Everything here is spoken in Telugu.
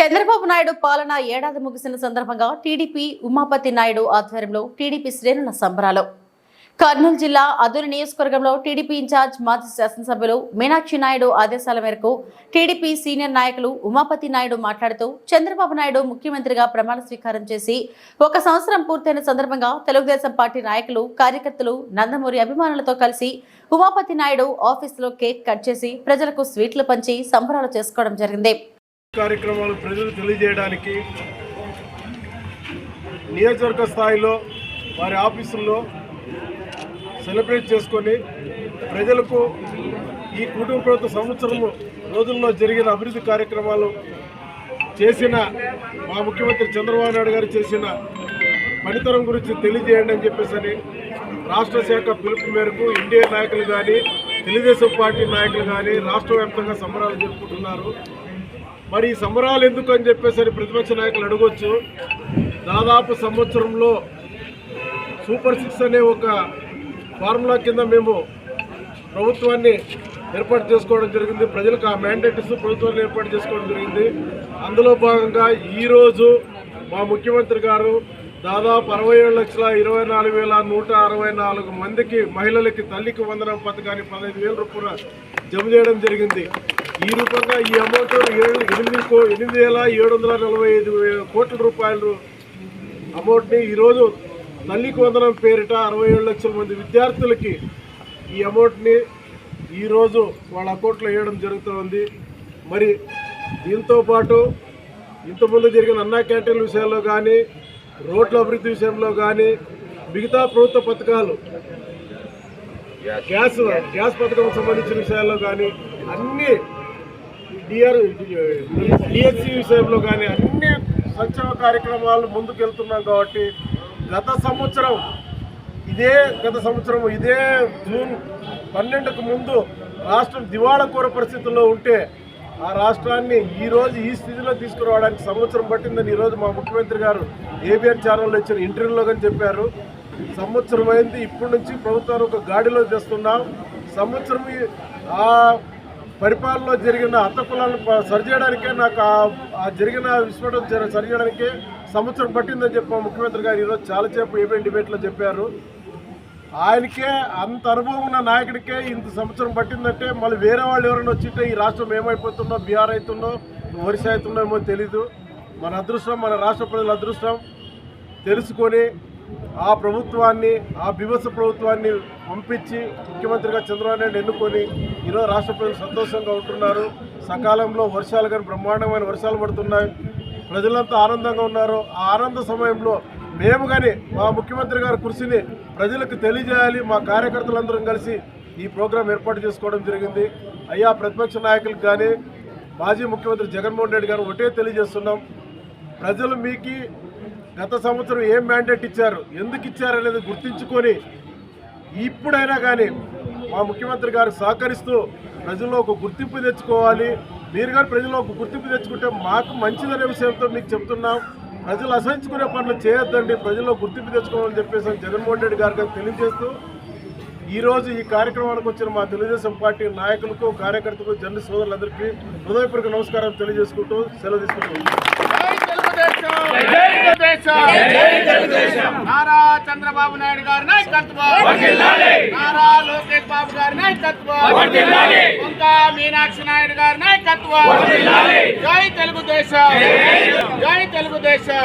చంద్రబాబు నాయుడు పాలన ఏడాది ముగిసిన సందర్భంగా టీడీపీ ఉమాపతి నాయుడు ఆధ్వర్యంలో టీడీపీ శ్రేణుల సంబరాలు. కర్నూలు జిల్లా అదూరు నియోజకవర్గంలో టీడీపీ ఇన్ఛార్జ్ మాజీ శాసనసభ్యులు మీనాక్షి నాయుడు ఆదేశాల మేరకు టీడీపీ సీనియర్ నాయకులు ఉమాపతి నాయుడు మాట్లాడుతూ చంద్రబాబు నాయుడు ముఖ్యమంత్రిగా ప్రమాణ స్వీకారం చేసి ఒక సంవత్సరం పూర్తయిన సందర్భంగా తెలుగుదేశం పార్టీ నాయకులు కార్యకర్తలు నందమూరి అభిమానులతో కలిసి ఉమాపతి నాయుడు ఆఫీసులో కేక్ కట్ చేసి ప్రజలకు స్వీట్లు పంచి సంబరాలు చేసుకోవడం జరిగింది. కార్యక్రమాలు ప్రజలు తెలియజేయడానికి నియోజకవర్గ స్థాయిలో వారి ఆఫీసుల్లో సెలబ్రేట్ చేసుకొని ప్రజలకు ఈ కుటుంబ ప్రభుత్వ సంవత్సరము రోజుల్లో జరిగిన అభివృద్ధి కార్యక్రమాలు చేసిన మా ముఖ్యమంత్రి చంద్రబాబు నాయుడు గారు చేసిన పనితనం గురించి తెలియజేయండి అని చెప్పేసి రాష్ట్ర శాఖ పిలుపు మేరకు ఎన్డీఏ నాయకులు కానీ తెలుగుదేశం పార్టీ నాయకులు కానీ రాష్ట్ర వ్యాప్తంగా సంబరాలు జరుపుకుంటున్నారు. మరి ఈ సంబరాలు ఎందుకు అని చెప్పేసి ప్రతిపక్ష నాయకులు అడగొచ్చు. దాదాపు సంవత్సరంలో సూపర్ సిక్స్ అనే ఒక ఫార్ములా కింద మేము ప్రభుత్వాన్ని ఏర్పాటు చేసుకోవడం జరిగింది. ప్రజలకు ఆ మ్యాండేట్స్ ప్రభుత్వాన్ని ఏర్పాటు చేసుకోవడం జరిగింది. అందులో భాగంగా ఈరోజు మా ముఖ్యమంత్రి గారు దాదాపు అరవై ఏడు లక్షల ఇరవై నాలుగు వేల నూట అరవై నాలుగు మందికి మహిళలకి తల్లికి వందనం పథకాన్ని పదహైదు వేల రూపాయలు జమ చేయడం జరిగింది. ఈ రూపంగా ఈ అమౌంట్ ఏడు ఎనిమిది కో ఎనిమిది వేల ఏడు వందల నలభై ఐదు కోట్ల రూపాయలు అమౌంట్ని ఈరోజు తల్లికి వందనం పేరిట అరవై ఏడు లక్షల మంది విద్యార్థులకి ఈ అమౌంట్ని ఈరోజు వాళ్ళ అకౌంట్లో వేయడం జరుగుతుంది మరి దీంతోపాటు ఇంతకుముందు జరిగిన అన్నా క్యాంటీన్ల విషయంలో కానీ రోడ్ల అభివృద్ధి విషయంలో కానీ మిగతా ప్రభుత్వ పథకాలు గ్యాస్ గ్యాస్ పథకం సంబంధించిన విషయాల్లో కానీ అన్నీ డిఆర్ డిఎస్సి విషయంలో కానీ అన్ని సంక్షేమ కార్యక్రమాలు ముందుకెళ్తున్నాం కాబట్టి గత సంవత్సరం ఇదే గత సంవత్సరం ఇదే జూన్ పన్నెండుకు ముందు రాష్ట్రం దివాళా కోర పరిస్థితుల్లో ఉంటే ఆ రాష్ట్రాన్ని ఈరోజు ఈ స్థితిలో తీసుకురావడానికి సంవత్సరం పట్టిందని ఈరోజు మా ముఖ్యమంత్రి గారు ఏబిఎన్ ఛానల్లో ఇచ్చిన ఇంటర్వ్యూలో కానీ చెప్పారు. సంవత్సరం అయింది ఇప్పటి నుంచి ప్రభుత్వాన్ని ఒక గాడిలో తెస్తున్నాం. సంవత్సరం ఆ పరిపాలనలో జరిగిన హత్తకులను సరిచేయడానికే నాకు ఆ- జరిగిన విస్ఫోటం సరిచేయడానికే సంవత్సరం పట్టిందని చెప్పి ముఖ్యమంత్రి గారు ఈరోజు చాలాసేపు ఏమేమి డిబేట్లో చెప్పారు. ఆయనకే అంత అనుభవం ఉన్న నాయకుడికే ఇంత సంవత్సరం పట్టిందంటే మళ్ళీ వేరే వాళ్ళు ఎవరైనా వచ్చింటే ఈ రాష్ట్రం ఏమైపోతుందో బీహార్ అవుతుందో ఒరిస్సా అవుతుందో ఏమో తెలీదు. మన అదృష్టం మన రాష్ట్ర ప్రజల అదృష్టం తెలుసుకొని ఆ ప్రభుత్వాన్ని ఆ బిభత్స ప్రభుత్వాన్ని పంపించి ముఖ్యమంత్రిగా చంద్రబాబు నాయుడు ఎన్నుకొని ఈరోజు రాష్ట్ర ప్రజలు సంతోషంగా ఉంటున్నారు. సకాలంలో వర్షాలు కానీ బ్రహ్మాండమైన వర్షాలు పడుతున్నాయి. ప్రజలంతా ఆనందంగా ఉన్నారు. ఆ ఆనంద సమయంలో మేము కానీ మా ముఖ్యమంత్రి గారి కృషిని ప్రజలకు తెలియజేయాలి. మా కార్యకర్తలందరం కలిసి ఈ ప్రోగ్రాం ఏర్పాటు చేసుకోవడం జరిగింది. అయ్యా ప్రతిపక్ష నాయకులకు కానీ మాజీ ముఖ్యమంత్రి జగన్మోహన్ రెడ్డి గారు ఒకటే తెలియజేస్తున్నాం. ప్రజలు మీకు గత సంవత్సరం ఏం మ్యాండేట్ ఇచ్చారు? ఎందుకు ఇచ్చారు అనేది గుర్తించుకొని ఇప్పుడైనా కానీ మా ముఖ్యమంత్రి గారు సహకరిస్తూ ప్రజల్లో ఒక గుర్తింపు తెచ్చుకోవాలి. మీరు కానీ ప్రజల్లో ఒక గుర్తింపు తెచ్చుకుంటే మాకు మంచిదనే విషయంతో మీకు చెప్తున్నాం. ప్రజలు అసహించుకునే పనులు చేయొద్దండి. ప్రజల్లో గుర్తింపు తెచ్చుకోవాలని చెప్పేసి జగన్మోహన్ రెడ్డి గారికి తెలియజేస్తూ ఈరోజు ఈ కార్యక్రమానికి వచ్చిన మా తెలుగుదేశం పార్టీ నాయకులకు కార్యకర్తలకు జన సోదరులందరికీ హృదయపూర్వక నమస్కారం తెలియజేసుకుంటూ సెలవు తీసుకుంటున్నాం. నారా చంద్రబాబు నాయుడు గారి నాయకత్వం. నారా లోకేష్ బాబు గారి నాయకత్వం. ఇంకా మీనాక్షి నాయుడు గారి నాయకత్వం. జై తెలుగుదేశం. జై తెలుగుదేశం.